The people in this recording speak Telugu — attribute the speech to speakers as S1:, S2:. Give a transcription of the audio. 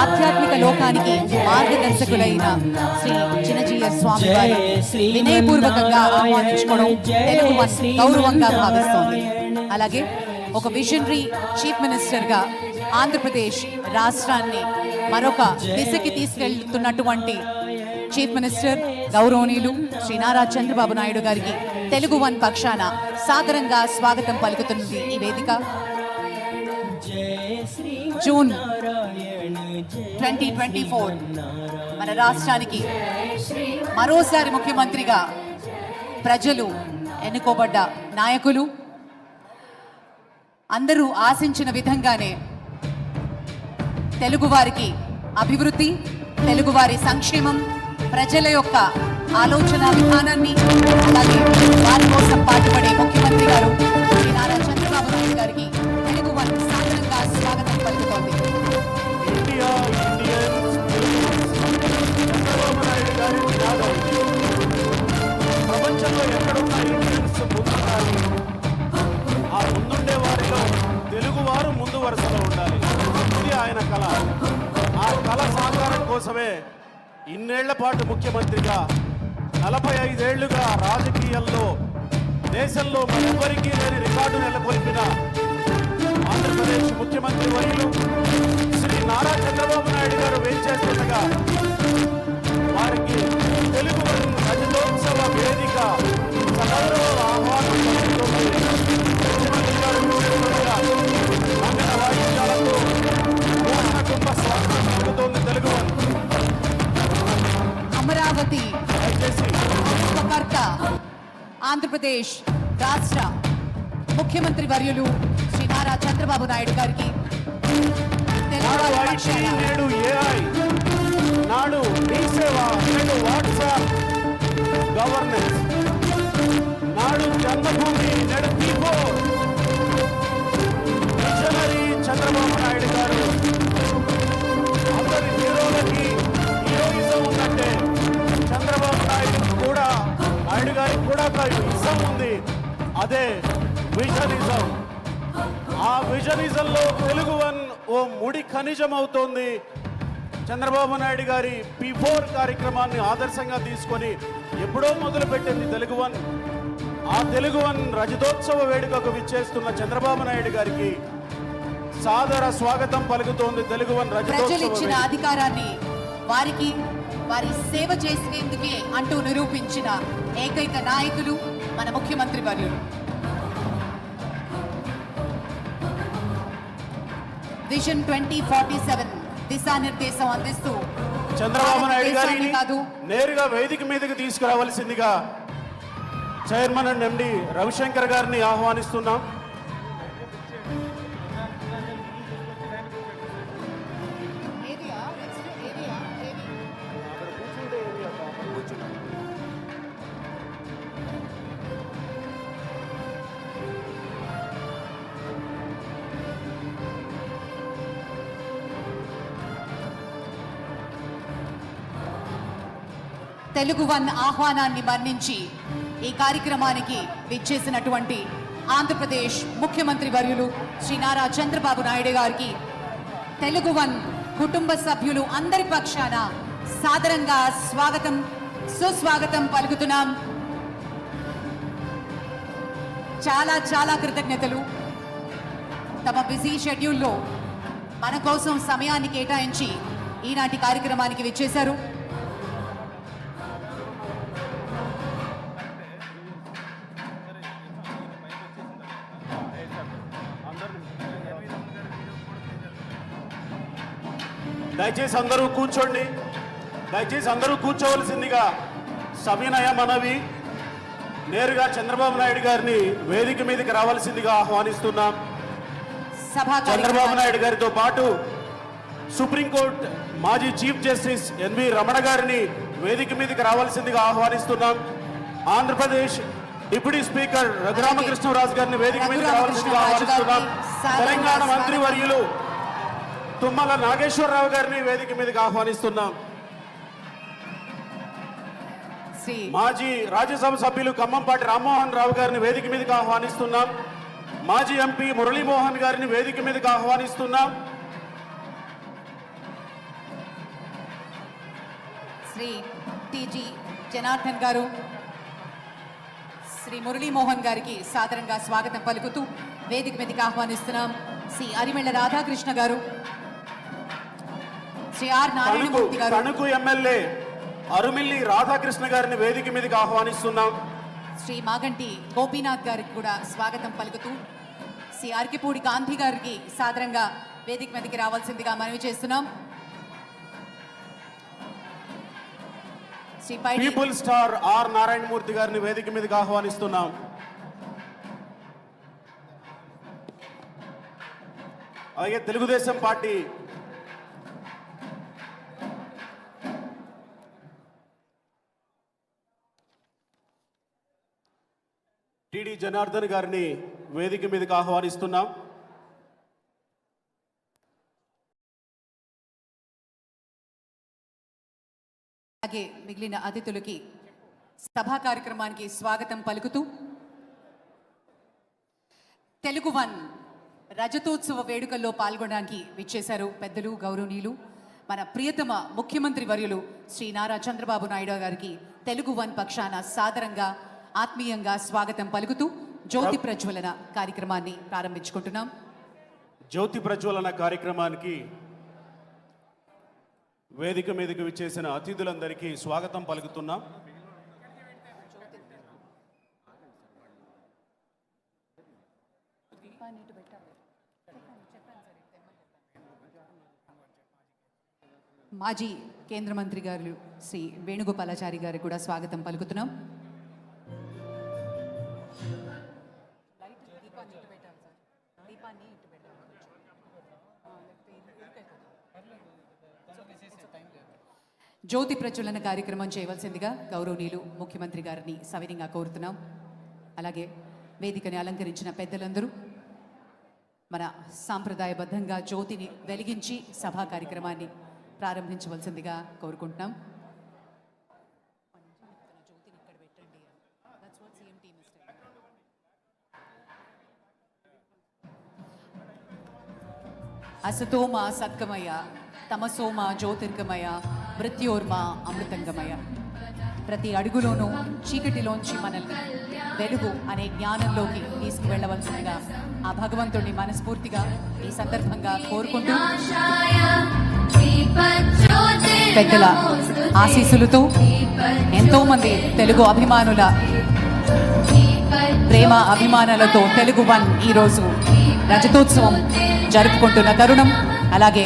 S1: ఆధ్యాత్మిక లోకానికి మార్గదర్శకులైన శ్రీ చిన్నజీయ స్వామి వారి వినయపూర్వకంగా ఆహ్వానించుకోవడం తెలుగు గౌరవంగా భావిస్తోంది. అలాగే ఒక విజనరీ చీఫ్ మినిస్టర్గా ఆంధ్రప్రదేశ్ రాష్ట్రాన్ని మరొక దిశకి తీసుకెళ్తున్నటువంటి చీఫ్ మినిస్టర్ గౌరవనీయులు శ్రీ నారా చంద్రబాబు నాయుడు గారికి తెలుగు వన్ పక్షాన సాదరంగా స్వాగతం పలుకుతున్నది ఈ వేదిక. జూన్ ట్వంటీ ట్వంటీ ఫోర్ మన రాష్ట్రానికి మరోసారి ముఖ్యమంత్రిగా ప్రజలు ఎన్నుకోబడ్డ నాయకులు అందరూ ఆశించిన విధంగానే తెలుగువారికి అభివృద్ధి తెలుగువారి సంక్షేమం ప్రజల యొక్క ఆలోచన విధానాన్ని అలాగే వారి కోసం పాటుపడే ముఖ్యమంత్రి గారు శ్రీ నారా చంద్రబాబు నాయుడు గారికి తెలుగు వారికి సాదరంగా స్వాగతం పలుకుతోంది.
S2: కోసమే ఇన్నేళ్ళ పాటు ముఖ్యమంత్రిగా నలభై ఐదేళ్ళుగా రాజకీయాల్లో దేశంలో మరెవ్వరికీ లేని రికార్డు నెలకొల్పిన ఆంధ్రప్రదేశ్ ముఖ్యమంత్రి వర్యులు శ్రీ నారా చంద్రబాబు నాయుడు గారు వేచేస్తుండగా
S1: ఆంధ్రప్రదేశ్ రాష్ట్ర ముఖ్యమంత్రి వర్యులు శ్రీ నారా చంద్రబాబు నాయుడు గారికి. తెలుగు
S2: నాడు
S1: వారి
S2: ఐటీ
S1: పక్షాన
S2: నేడు ఏఐ. నాడు మీ సేవ నేడు వాట్సాప్ గవర్నెన్స్. నాడు జన్మభూమి నేడు పీపో మిషనరీ చంద్రబాబు నాయుడు గారు. ఇజం ఉంది. అదే విజనిజం. ఆ విజనిజంలో తెలుగు వన్ ఓ ముడి ఖనిజం అవుతోంది చంద్రబాబు నాయుడు గారి పి ఫోర్ కార్యక్రమాన్ని ఆదర్శంగా తీసుకొని ఎప్పుడో మొదలుపెట్టింది తెలుగు వన్ ఆ తెలుగు వన్ రజతోత్సవ వేడుకకు విచ్చేస్తున్న చంద్రబాబు నాయుడు గారికి సాదర స్వాగతం పలుకుతోంది తెలుగు వన్ రజతోత్సవ.
S1: అధికారాన్ని వారికి వారి సేవ చేసేందుకే అంటూ నిరూపించిన ఏకైక నాయకులు మన ముఖ్యమంత్రి వర్యులు. విజన్ ట్వంటీ ఫార్టీ సెవెన్ దిశానిర్దేశం అందిస్తూ
S2: చంద్రబాబు నాయుడు గారిని
S1: కాదు.
S2: నేరుగా వేదిక మీదకి తీసుకురావాల్సిందిగా చైర్మన్ అండ్ ఎండి రవిశంకర్ గారిని ఆహ్వానిస్తున్నాం.
S1: తెలుగు వన్ ఆహ్వానాన్ని మన్నించి ఈ కార్యక్రమానికి విచ్చేసినటువంటి ఆంధ్రప్రదేశ్ ముఖ్యమంత్రి వర్యులు శ్రీ నారా చంద్రబాబు నాయుడు గారికి తెలుగు వన్ కుటుంబ సభ్యులు అందరి పక్షాన సాదరంగా స్వాగతం సుస్వాగతం పలుకుతున్నాం. చాలా చాలా కృతజ్ఞతలు. తమ బిజీ షెడ్యూల్లో మన కోసం సమయాన్ని కేటాయించి ఈనాటి కార్యక్రమానికి విచ్చేశారు.
S2: దయచేసి అందరూ కూర్చోండి. దయచేసి అందరూ కూర్చోవలసిందిగా సవినయ మనవి నేరుగా చంద్రబాబు నాయుడు గారిని వేదిక మీదకి రావాల్సిందిగా ఆహ్వానిస్తున్నాం. చంద్రబాబు నాయుడు గారితో పాటు సుప్రీంకోర్టు మాజీ చీఫ్ జస్టిస్ ఎన్వి రమణ గారిని వేదిక మీదకి రావాల్సిందిగా ఆహ్వానిస్తున్నాం. ఆంధ్రప్రదేశ్ డిప్యూటీ స్పీకర్ రఘురామకృష్ణరాజు గారిని వేదిక మీదకి రావాల్సిందిగా ఆహ్వానిస్తున్నాం. తెలంగాణ మంత్రి వర్యులు తుమ్మల నాగేశ్వరరావు గారిని వేదిక మీదకి ఆహ్వానిస్తున్నాం.
S1: శ్రీ
S2: మాజీ రాజ్యసభ సభ్యులు ఖమ్మంపాటి రామ్మోహన్ రావు గారిని వేదిక మీదకి ఆహ్వానిస్తున్నాం. మాజీ ఎంపీ మురళీమోహన్ గారిని వేదిక మీదకి ఆహ్వానిస్తున్నాం.
S1: శ్రీ టిజి జనార్దన్ గారు శ్రీ మురళీమోహన్ గారికి సాదరంగా స్వాగతం పలుకుతూ వేదిక మీదకి ఆహ్వానిస్తున్నాం. శ్రీ అరిమెళ్ళ రాధాకృష్ణ గారు శ్రీ ఆర్
S2: తణుకు
S1: నారాయణమూర్తి గారు.
S2: తణుకు ఎమ్మెల్యే అరుమిల్లి రాధాకృష్ణ గారిని వేదిక మీదకి ఆహ్వానిస్తున్నాం.
S1: శ్రీ మాగంటి గోపీనాథ్ గారికి కూడా స్వాగతం పలుకుతూ శ్రీ అరకిపూడి గాంధీ గారికి సాదరంగా వేదిక మీదకి రావాల్సిందిగా మనవి చేస్తున్నాం. Sri
S2: people star R Narayana Murthy గారిని వేదిక మీదకి ఆహ్వానిస్తున్నాం. అలాగే తెలుగుదేశం పార్టీ టిడి జనార్దన్ గారిని వేదిక మీదకి ఆహ్వానిస్తున్నాం.
S1: అలాగే మిగిలిన అతిథులకి సభా కార్యక్రమానికి స్వాగతం పలుకుతూ తెలుగు వన్ రజతోత్సవ వేడుకల్లో పాల్గొనడానికి విచ్చేశారు పెద్దలు గౌరవనీయులు మన ప్రియతమ ముఖ్యమంత్రి వర్యులు శ్రీ నారా చంద్రబాబు నాయుడు గారికి తెలుగు వన్ పక్షాన సాదరంగా ఆత్మీయంగా స్వాగతం పలుకుతూ జ్యోతి ప్రజ్వలన కార్యక్రమాన్ని ప్రారంభించుకుంటున్నాం.
S2: జ్యోతి ప్రజ్వలన కార్యక్రమానికి వేదిక మీదకి విచ్చేసిన అతిథులందరికీ స్వాగతం పలుకుతున్నాం.
S1: మాజీ కేంద్ర మంత్రి గారు శ్రీ వేణుగోపాలాచారి గారికి కూడా స్వాగతం పలుకుతున్నాం. జ్యోతి ప్రజ్వలన కార్యక్రమం చేయవలసిందిగా గౌరవనీయులు ముఖ్యమంత్రి గారిని సవినీయంగా కోరుతున్నాం. అలాగే వేదికని అలంకరించిన పెద్దలందరూ మన సాంప్రదాయబద్ధంగా జ్యోతిని వెలిగించి సభా కార్యక్రమాన్ని ప్రారంభించవలసిందిగా కోరుకుంటున్నాం. అసతోమ సత్కమయ తమసోమ జ్యోతిర్గమయ మృత్యోర్మ అమృతంగమయ. ప్రతి అడుగులోనూ చీకటిలోంచి మనల్ని వెలుగు అనే జ్ఞానంలోకి తీసుకువెళ్ళవలసిందిగా ఆ భగవంతుడిని మనస్ఫూర్తిగా ఈ సందర్భంగా కోరుకుంటూ పెద్దల ఆశీస్సులతో ఎంతో మంది తెలుగు అభిమానుల ప్రేమ అభిమానాలతో తెలుగు వన్ ఈరోజు రజతోత్సవం జరుపుకుంటున్న తరుణం. అలాగే